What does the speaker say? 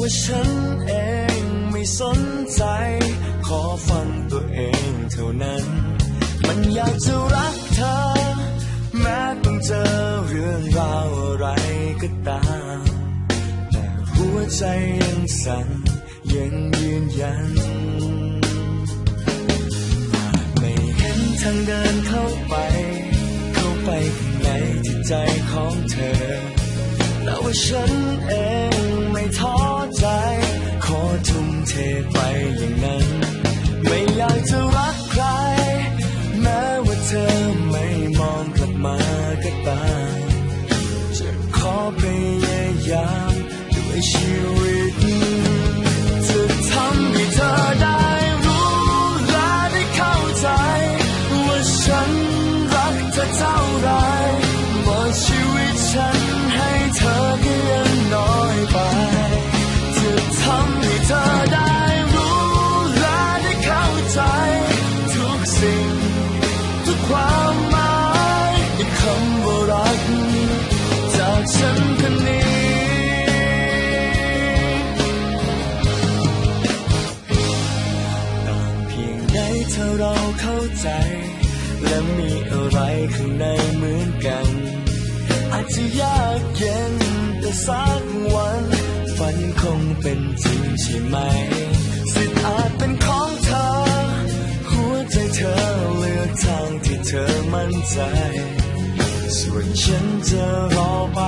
ว่าฉันเองไม่สนใจ ขอฟังตัวเองเท่านั้น มันอยากจะรักเธอ แม้ต้องเจอเรื่องราวอะไรก็ตาม แต่หัวใจยังสั่นยังยืนยันไม่เห็นทางเดินเข้าไป เข้าไปข้างในที่ใจของเธอแต่ว่าฉันเองไม่ท้อ ทไปอย่างนั้น ไม่อยากจะรักใคร แม้ว่าเธอไม่มองกลับมาก็ตามจะขอพยายามด้วยชีวิตจะทำให้เธอได้ ข้างในเหมือนกัน อาจจะยากเย็นแต่สักวัน ฝันคงเป็นจริงใช่ไหม สิทธิ์อาจเป็นของเธอ หัวใจเธอเลือกทางที่เธอมั่นใจ ส่วนฉันจะรอไป